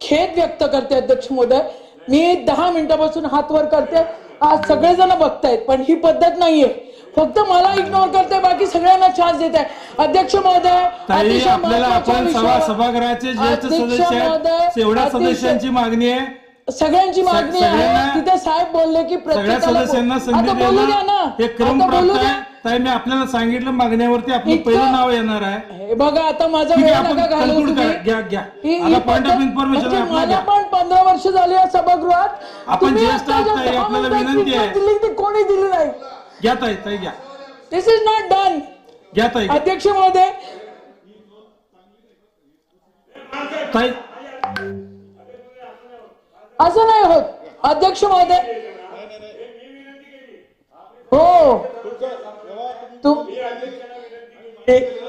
खेद व्यक्त करते अध्यक्ष महोदय. मी दहा मिनिटापासून हात वर करते. आज सगळेजण बघतायत पण ही पद्धत नाहीये. फक्त मला इग्नोर करते बाकी सगळ्यांना चान्स देत आहे अध्यक्ष महोदय अध्यक्ष सदस्य महोदय, सगळ्यांची मागणी आहे. तिथे साहेब बोलले की सगळ्या सदस्यांना संधी आता बोलू द्या ना देणं हे क्रम प्राप्त आहे ताई मी आपल्याला सांगितलं मागण्यावरती आपलं पहिलं नाव येणार आहे हे बघा आता माझा तुम्ही. करा. घ्या, घ्या. म्हणजे आपला मला घ्या. पण पंधरा वर्ष झाली या सभागृहात आपण ज्येष्ठ आपल्याला विनंती आहे. ती कोणी दिली नाही घ्या ताई ताई घ्या दिस इज नॉट डन घ्या ताई. अध्यक्ष महोदय ताई असं नाही होत अध्यक्ष महोदय हो.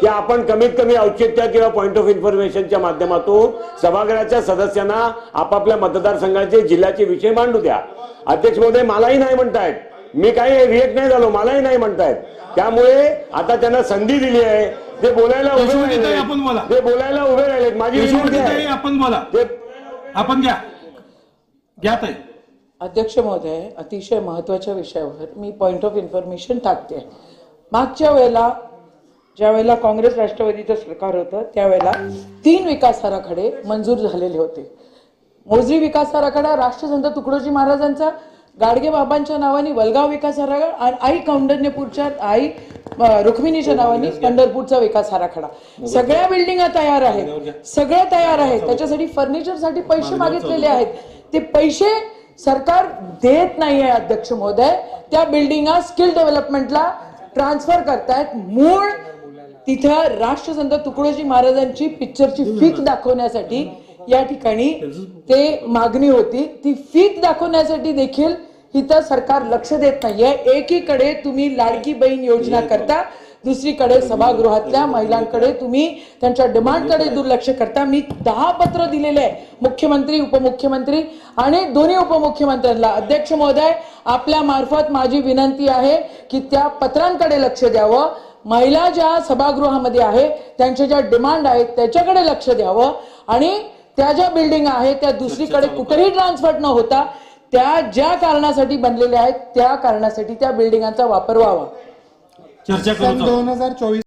आपण कमीत कमी औचित्य किंवा पॉइंट ऑफ इन्फॉर्मेशनच्या माध्यमातून सभागृहाच्या सदस्यांना आपापल्या मतदारसंघाचे जिल्ह्याचे विषय मांडू द्या. अध्यक्ष महोदय मलाही नाही म्हणतायत. मी काही रिएक्ट नाही झालो मलाही नाही म्हणतायत. त्यामुळे आता त्यांना संधी दिली आहे. ते बोलायला उभे राहिले. ते बोलायला उभे राहिलेत. माझी आपण बोला ते आपण घ्या. घ्या ताई. अध्यक्ष महोदय अतिशय महत्त्वाच्या विषयावर मी पॉईंट ऑफ इन्फॉर्मेशन टाकते. मागच्या वेळेला ज्या वेळेला काँग्रेस राष्ट्रवादीचं सरकार होतं त्यावेळेला तीन विकास आराखडे मंजूर झालेले होते. मोजरी विकास आराखडा राष्ट्रसंत तुकडोजी महाराजांचा गाडगे बाबांच्या नावाने वलगाव विकास आराखडा आणि आई कौंडण्यपूरच्या आई रुक्मिणीच्या नावाने पंढरपूरचा विकास आराखडा. सगळ्या बिल्डिंगा तयार आहेत. सगळ्या तयार आहेत. त्याच्यासाठी फर्निचरसाठी पैसे मागितलेले आहेत. ते पैसे सरकार देत नाहीये अध्यक्ष महोदय. त्या बिल्डिंगा स्किल डेव्हलपमेंटला ट्रान्सफर करतायत. मूळ तिथं राष्ट्रसंत तुकडोजी महाराजांची पिक्चरची फीक दाखवण्यासाठी या ठिकाणी ते मागणी होती. ती फीक दाखवण्यासाठी देखील इथं सरकार लक्ष देत नाहीये. एकीकडे तुम्ही लाडकी बहीण योजना करता. दुसरीकडे सभागृहातल्या महिलांकडे तुम्ही त्यांच्या डिमांडकडे दुर्लक्ष करता. मी दहा पत्र दिलेले आहे मुख्यमंत्री उपमुख्यमंत्री आणि दोन्ही उपमुख्यमंत्र्यांना. अध्यक्ष महोदय आपल्या मार्फत माझी विनंती आहे की त्या पत्रांकडे लक्ष द्यावं. महिला ज्या सभागृहामध्ये आहे त्यांच्या ज्या डिमांड आहेत त्याच्याकडे लक्ष द्यावं. आणि त्या ज्या बिल्डिंग आहेत त्या दुसरीकडे कुठेही ट्रान्सफर न होता त्या ज्या कारणासाठी बनलेल्या आहेत त्या कारणासाठी त्या बिल्डिंगांचा वापर व्हावा. चर्चा करू दोन हजार चोवीस